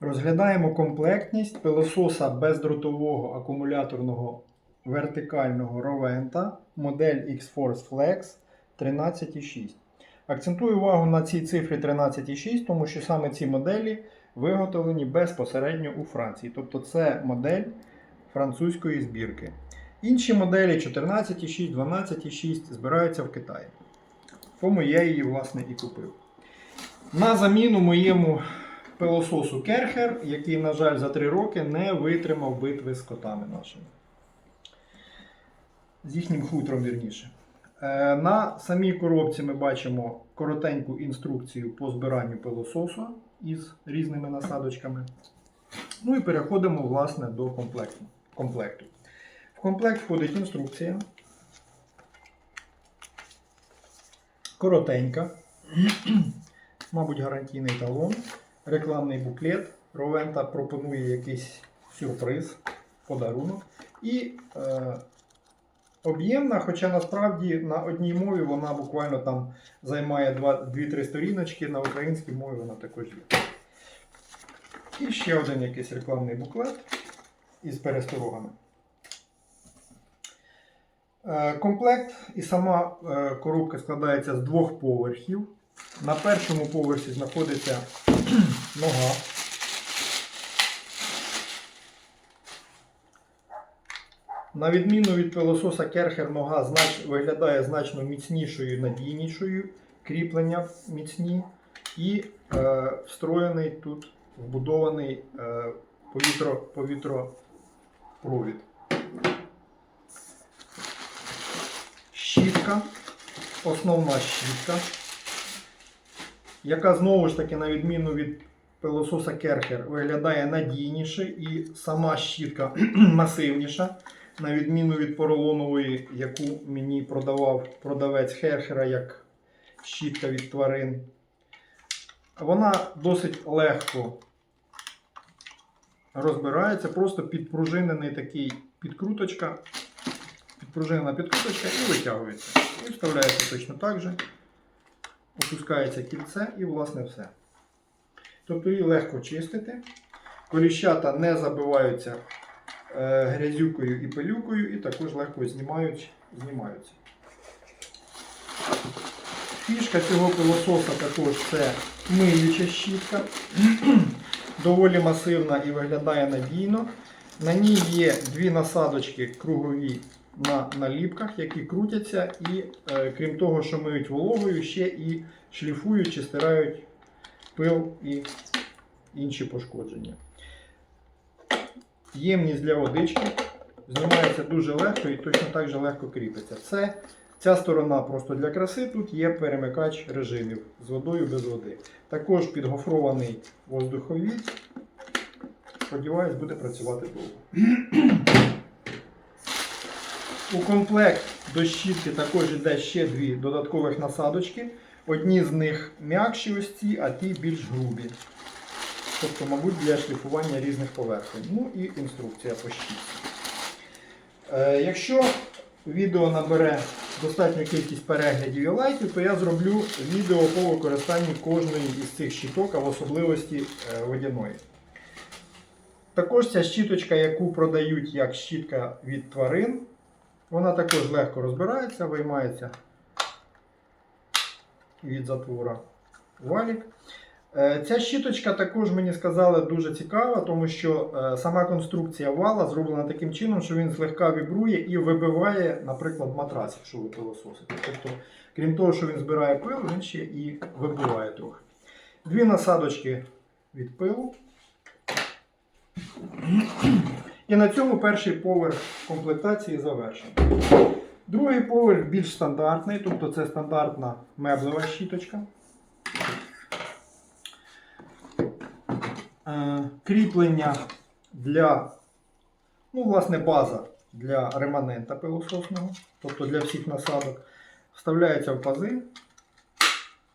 Розглядаємо комплектність пилососа бездротового акумуляторного вертикального Roventa модель X-Force Flex 13,6. Акцентую увагу на цій цифрі 13,6, тому що саме ці моделі виготовлені безпосередньо у Франції. Тобто це модель французької збірки. Інші моделі 14,6, 12,6 збираються в Китаї. Тому я її, власне, і купив. На заміну моєму пилососу Керхер, який, на жаль, за 3 роки не витримав битви з котами нашими. З їхнім хутром вірніше. Е, На самій коробці ми бачимо коротеньку інструкцію по збиранню пилососу із різними насадочками. Ну і переходимо власне до комплекту. комплекту. В комплект входить інструкція. Коротенька. Мабуть, гарантійний талон, рекламний буклет. Ровента пропонує якийсь сюрприз, подарунок. І е, об'ємна, хоча насправді на одній мові вона буквально там займає 2-3 сторіночки, на українській мові вона також є. І ще один якийсь рекламний буклет із пересторогами. Е, Комплект і сама е, коробка складається з двох поверхів. На першому поверсі знаходиться нога. На відміну від пилососа Керхер, нога знач... виглядає значно міцнішою і надійнішою, кріплення міцні і е, встроєний тут вбудований е, повітро... повітропровід. Щітка, основна щітка, яка знову ж таки, на відміну від пилососа Керхер, виглядає надійніше і сама щітка масивніша, на відміну від поролонової, яку мені продавав продавець Херхера як щітка від тварин. Вона досить легко розбирається, просто підпружинений такий підкруточка, підпружинена підкруточка і витягується. І вставляється точно так же. Опускається кільце і, власне, все. Тобто її легко чистити. Коліщата не забиваються е, грязюкою і пилюкою, і також легко знімають, знімаються. Фішка цього пилососа також це миюча щітка. Доволі масивна і виглядає надійно. На ній є дві насадочки кругові на наліпках, які крутяться, і е, крім того, що миють вологою, ще і шліфують чи стирають пил і інші пошкодження. Ємність для водички знімається дуже легко і точно так же легко кріпиться. Це, ця сторона просто для краси, тут є перемикач режимів з водою без води. Також підгофрований воздуховід. Сподіваюсь, буде працювати довго. У комплект до щітки також йде ще дві додаткових насадочки. Одні з них м'якші ось ці, а ті більш грубі. Тобто, мабуть, для шліфування різних поверхень. Ну і інструкція по щітці. Е, якщо відео набере достатню кількість переглядів і лайків, то я зроблю відео по використанню кожної із цих щіток, а в особливості е, водяної. Також ця щіточка, яку продають як щітка від тварин, вона також легко розбирається, виймається від затвора валік. Е, Ця щіточка також мені сказали дуже цікава, тому що е, сама конструкція вала зроблена таким чином, що він злегка вібрує і вибиває, наприклад, матрас, якщо ви пилососите. Тобто, крім того, що він збирає пил, він ще і вибиває трохи. Дві насадочки від пилу. І на цьому перший поверх комплектації завершений. Другий поверх більш стандартний, тобто це стандартна меблева щіточка. Е, Кріплення для, ну, власне, база для реманента пилососного, тобто для всіх насадок. Вставляється в пази,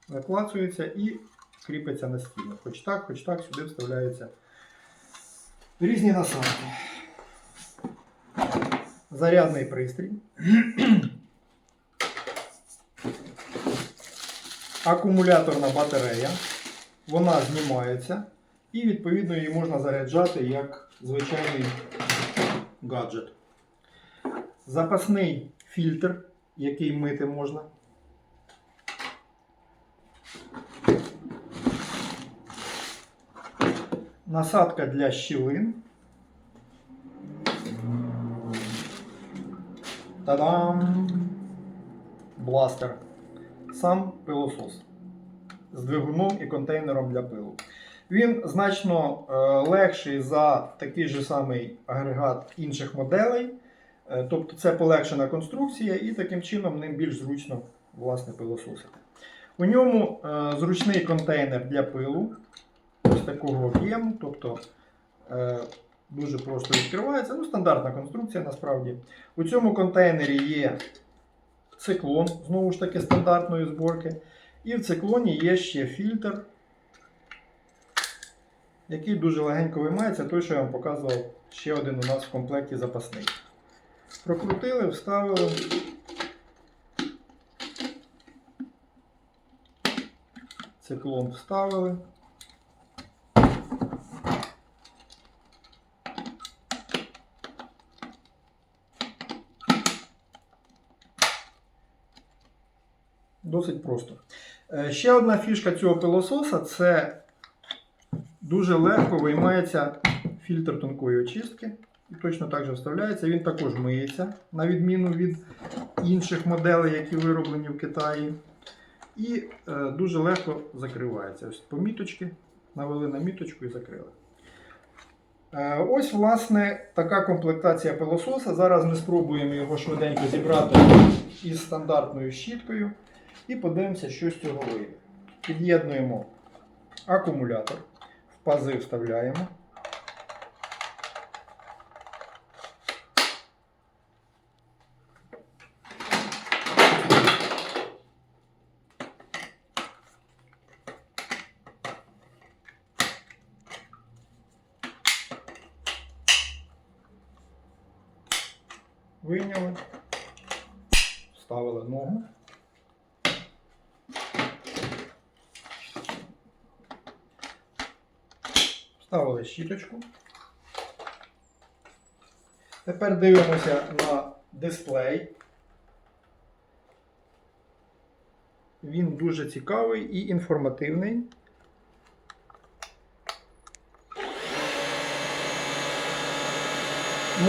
заклацується і кріпиться на стіну. Хоч так, хоч так, сюди вставляються різні насадки. Зарядний пристрій. Акумуляторна батарея. Вона знімається. І відповідно її можна заряджати як звичайний гаджет. Запасний фільтр, який мити можна. Насадка для щілин. Та-дам! Бластер. Сам пилосос з двигуном і контейнером для пилу. Він значно е, легший за такий же самий агрегат інших моделей. Е, тобто це полегшена конструкція, і таким чином ним більш зручно власне пилососити. У ньому е, зручний контейнер для пилу ось такого об'єму. Тобто дуже просто відкривається. Ну, стандартна конструкція насправді. У цьому контейнері є циклон, знову ж таки, стандартної зборки. І в циклоні є ще фільтр, який дуже легенько виймається, той, що я вам показував, ще один у нас в комплекті запасний. Прокрутили, вставили. Циклон вставили. Досить просто. Е, Ще одна фішка цього пилососа це дуже легко виймається фільтр тонкої очистки. І точно так же вставляється. Він також миється, на відміну від інших моделей, які вироблені в Китаї. І е, дуже легко закривається. Ось поміточки, навели на міточку і закрили. Е, ось, власне, така комплектація пилососа. Зараз ми спробуємо його швиденько зібрати із стандартною щіткою. І подивимося, що з цього вийде. Під'єднуємо акумулятор, в пази вставляємо. Вийняли, вставили ногу. Вставили щіточку. Тепер дивимося на дисплей. Він дуже цікавий і інформативний.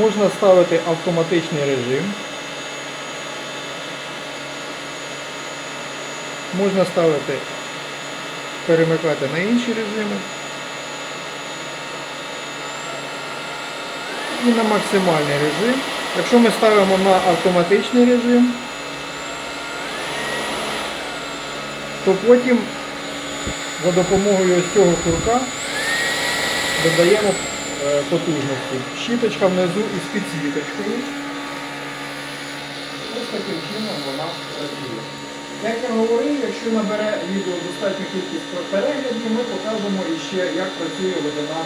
Можна ставити автоматичний режим. Можна ставити, перемикати на інші режими. І на максимальний режим. Якщо ми ставимо на автоматичний режим, то потім за допомогою ось цього курка додаємо е, потужності. Щіточка внизу із підсвіточкою. Ось таким чином вона працює. Як я говорив, якщо набере відео достатню кількість переглядів, ми покажемо іще, як працює водяна